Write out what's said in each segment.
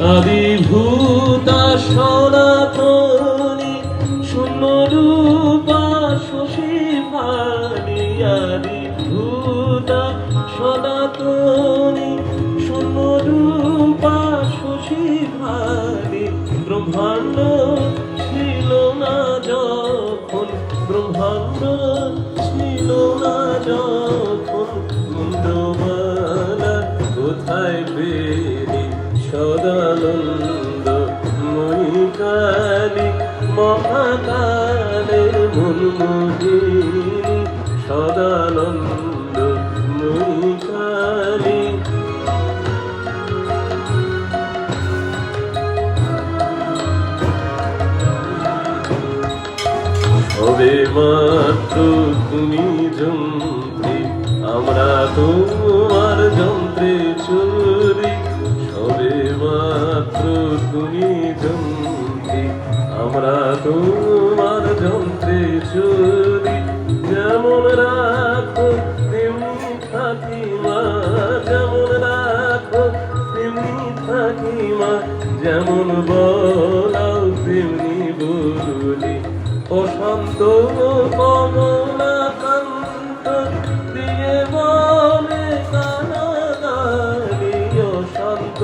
আবিভূতা সনাতনী শূন্যরূপা শশী ভানি আবিভূতা সনাতনী শূন্যরূপা শশী ভানি ব্রহ্মাণ্ড ছিল না যখন, ব্রহ্মাণ্ড ছিল না যখন। মহাকালের মনমোহিনী সদানন্দ মহিকালী হবে মাত্র তুমি যন্ত্রী আমরা তোমার যন্ত্রে চুরি সবে মাত্র তুমি যেমন বলাও তেমনি বলি অশান্ত কমলাকান্ত দিয়ে বলে কানাগালি অশান্ত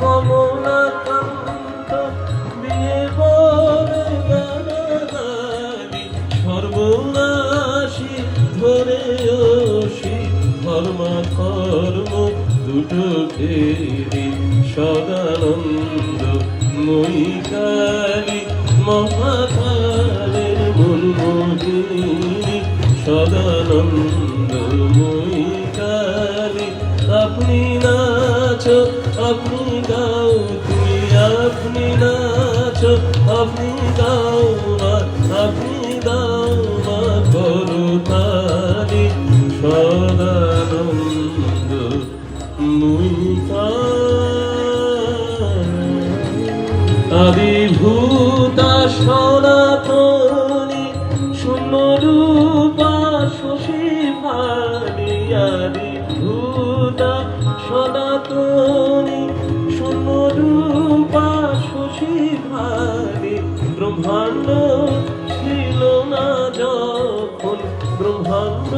কমলাকান্ত দিয়ে বলে কানাগালি সর্বনাশী ধরে অসি ধর্ম কর্ম দুটো ফেরি সদানন্দ মহিকালী মহাকালের মনমোহিনী। সদানন্দ মহিকালী আপনি নাচো, আপনি গাও, তুমি আপনি নাচো, আপনি গাও। সনাতনী শূন্যরূপা শশী ভানি ব্রহ্মাণ্ড ছিল না যখন, ব্রহ্মাণ্ড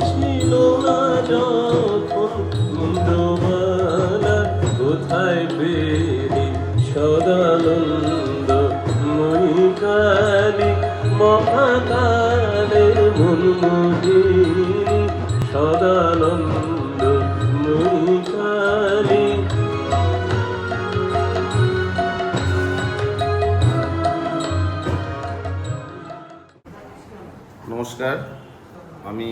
ছিল না যখন মুন্ডমালা কোথায় পেলি? সদানন্দ মহিকালী মহাকালের মনমোহিনী সদানন্দ নমস্কার। আমি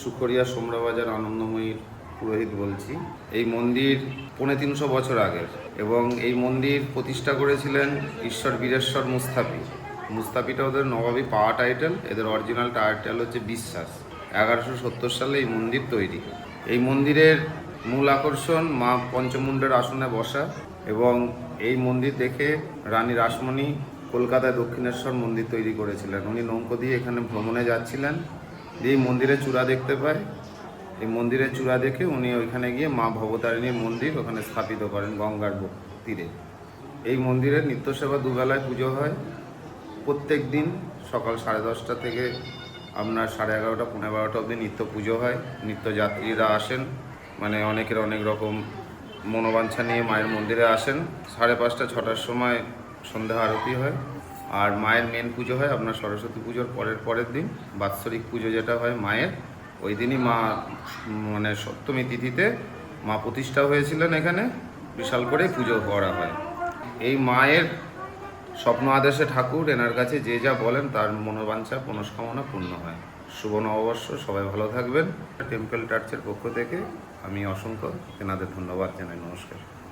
সুখরিয়া সোমরাবাজার আনন্দময়ীর পুরোহিত বলছি। এই মন্দির পৌনে তিনশো বছর আগের এবং এই মন্দির প্রতিষ্ঠা করেছিলেন ঈশ্বর বীরেশ্বর মুস্তাফি। মুস্তাফিটা ওদের নবাবী পাওয়া টাইটেল, এদের অরিজিনাল টাইটেল হচ্ছে বিশ্বাস। এগারোশো সত্তর সালে এই মন্দির তৈরি। এই মন্দিরের মূল আকর্ষণ মা পঞ্চমুণ্ডের আসনে বসা এবং এই মন্দির দেখে রানী রাসমণি কলকাতায় দক্ষিণেশ্বর মন্দির তৈরি করেছিলেন। উনি নৌকো দিয়ে এখানে ভ্রমণে যাচ্ছিলেন। এই মন্দিরের চূড়া দেখতে পায়। এই মন্দিরের চূড়া দেখে উনি ওইখানে গিয়ে মা ভবতারিণীর মন্দির ওখানে স্থাপিত করেন গঙ্গার তীরে। এই মন্দিরের নিত্য সেবা দুবেলায় পুজো হয়। প্রত্যেক দিন সকাল সাড়ে দশটা থেকে আপনার সাড়ে এগারোটা পনেরো বারোটা অবধি নিত্য পুজো হয়। নিত্য যাত্রীরা আসেন। মানে অনেকের অনেক রকম মনোবাঞ্ছা নিয়ে মায়ের মন্দিরে আসেন। সাড়ে পাঁচটা, ছটার সময় সন্ধ্যা আরতি হয়। আর মায়ের মেন পুজো হয় আপনার সরস্বতী পুজোর পরের পরের দিন। বাৎসরিক পুজো যেটা হয় মায়ের, ওই দিনই মা মানে সপ্তমী তিথিতে মা প্রতিষ্ঠা হয়েছিলেন এখানে। বিশাল করে পুজো করা হয়। এই মায়ের স্বপ্ন আদেশে ঠাকুর এনার কাছে যে যা বলেন তার মনোবাঞ্ছা, মনস্কামনা পূর্ণ হয়। শুভ নববর্ষ, সবাই ভালো থাকবেন। টেম্পল টার্চের পক্ষ থেকে আমি অসংখ্য এনাদের ধন্যবাদ জানাই। নমস্কার।